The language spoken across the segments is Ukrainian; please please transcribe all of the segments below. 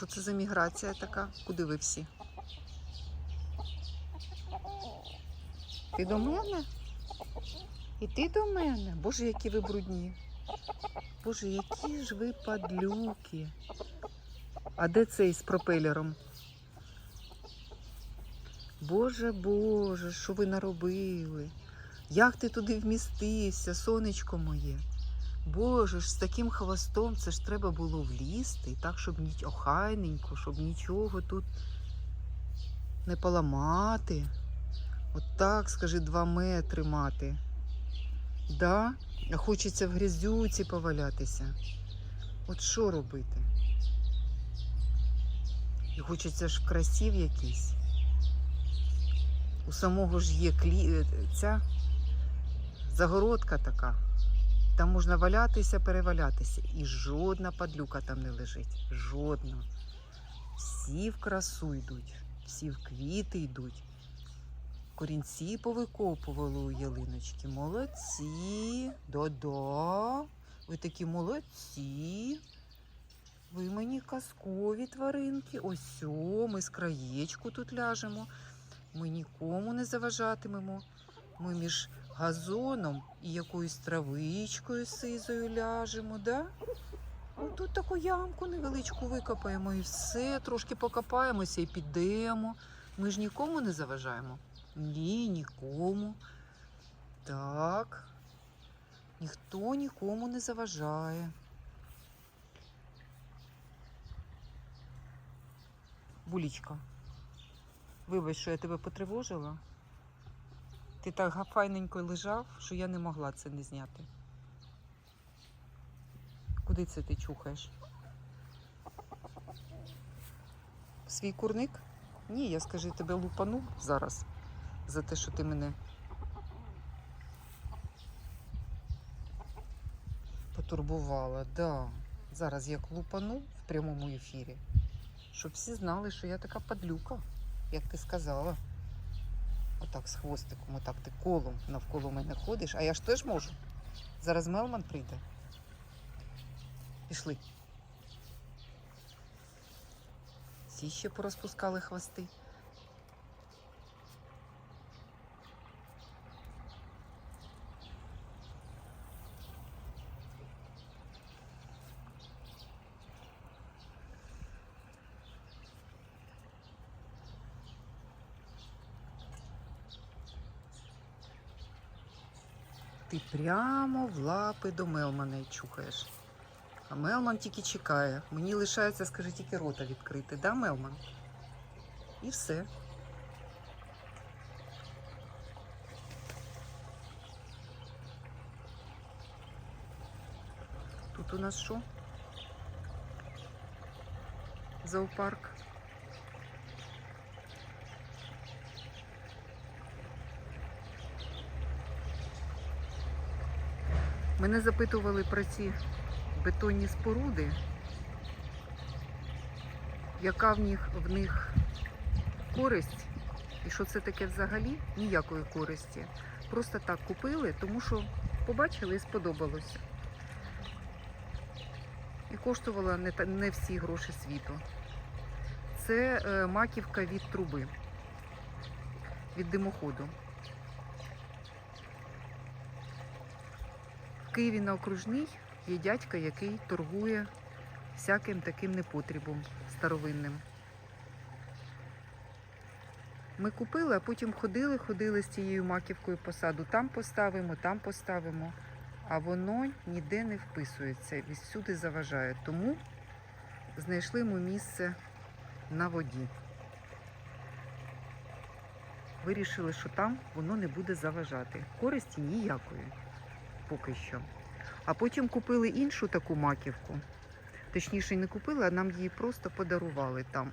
Що це за міграція така? Куди ви всі? Ти до мене? І ти до мене? Боже, які ви брудні. Боже, які ж ви падлюки. А де цей з пропелером? Боже, Боже, що ви наробили? Як ти туди вмістився, сонечко моє? Боже ж, з таким хвостом це ж треба було влізти, так, щоб ніч охайненько, щоб нічого тут не поламати. От так, скажи, два метри мати. Да? А хочеться в грязюці повалятися. От що робити? І хочеться ж в красів якийсь. У самого ж є клі... е, ця загородка така. Там можна валятися, перевалятися. І жодна падлюка там не лежить. Жодна. Всі в красу йдуть, всі в квіти йдуть. Корінці повикопували у ялиночки. Молодці. Да-да. Ви такі молодці. Ви мені казкові тваринки. Ось ми з краєчку тут ляжемо. Ми нікому не заважатимемо. Ми між газоном і якоюсь травичкою сизою ляжемо, да? Тут таку ямку невеличку викопаємо і все, трошки покопаємося і підемо. Ми ж нікому не заважаємо. Ні, нікому. Так. Ніхто нікому не заважає. Булічка, вибач, що я тебе потривожила. Ти так файненько лежав, що я не могла це не зняти. Куди це ти чухаєш? Свій курник? Ні, я скажи, тебе лупану зараз за те, що ти мене потурбувала. Да. Зараз як лупану в прямому ефірі, щоб всі знали, що я така падлюка, як ти сказала. Отак з хвостиком, отак ти колом навколо мене ходиш, а я ж теж можу. Зараз Мелман прийде. Пішли. Всі ще порозпускали хвости. Ти прямо в лапи до Мелмана й чухаєш. А Мелман тільки чекає. Мені лишається, скажи, тільки рота відкрити, да, Мелман? І все. Тут у нас що? Зоопарк. Мене запитували про ці бетонні споруди, яка в них, в них користь, і що це таке взагалі? Ніякої користі. Просто так купили, тому що побачили і сподобалося. І коштувала не, не всі гроші світу. Це е, маківка від труби, від димоходу. В Києві на окружній є дядька, який торгує всяким таким непотрібом старовинним. Ми купили, а потім ходили, ходили з цією маківкою по саду. Там поставимо, там поставимо. А воно ніде не вписується всюди заважає. Тому знайшли ми місце на воді. Вирішили, що там воно не буде заважати. Користі ніякої поки що. А потім купили іншу таку маківку. Точніше, не купили, а нам її просто подарували там.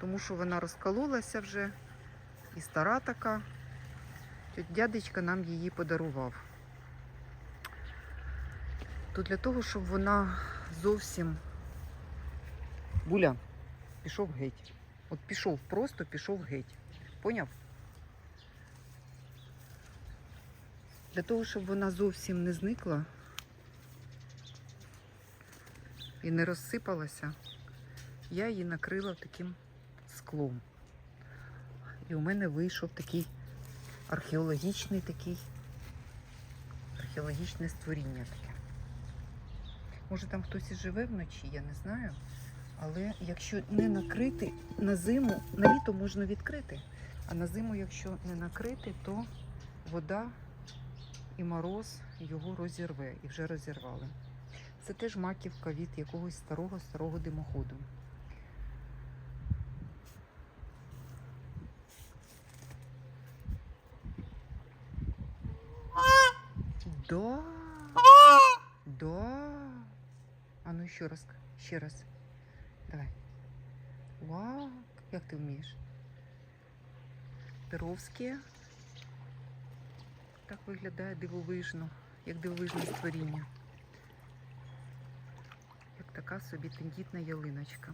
Тому що вона розкололася вже і стара така. Дядечка нам її подарував. То для того, щоб вона зовсім. Буля, пішов геть. От пішов, просто пішов геть. Поняв? Для того, щоб вона зовсім не зникла і не розсипалася, я її накрила таким склом. І у мене вийшов такий археологічний такий археологічне створіння таке. Може там хтось і живе вночі, я не знаю. Але якщо не накрити на зиму, на літо можна відкрити. А на зиму, якщо не накрити, то вода і мороз його розірве і вже розірвали. Це теж маківка від якогось старого старого димоходу. Да. Да. А ну ще раз, ще раз. Давай. Вау, як ти вмієш? Перовське. Так виглядає дивовижно, як дивовижне створіння. Як така собі тендітна ялиночка.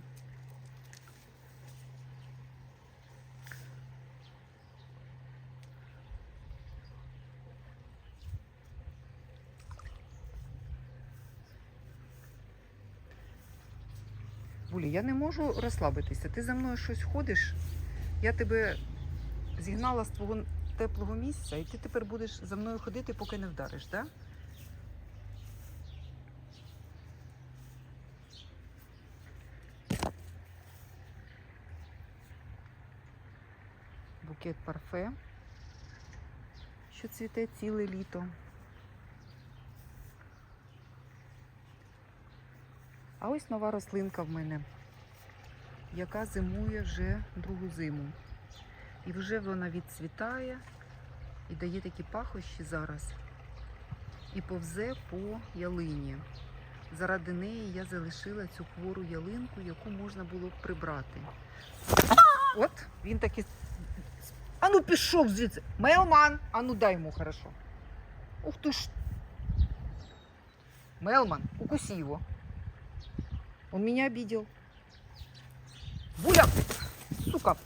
Булі, я не можу розслабитися. Ти за мною щось ходиш. Я тебе зігнала з твого теплого місця, і ти тепер будеш за мною ходити, поки не вдариш, так? Букет парфе, що цвіте ціле літо. А ось нова рослинка в мене, яка зимує вже другу зиму. І вже вона відцвітає і дає такі пахощі зараз. І повзе по ялині. Заради неї я залишила цю хвору ялинку, яку можна було б прибрати. От він таки. Ану пішов звідси. Мелман! Ану дай йому хорошо. Ух ти ж. Мелман, укуси его. Он меня обидел. Буля! Сука!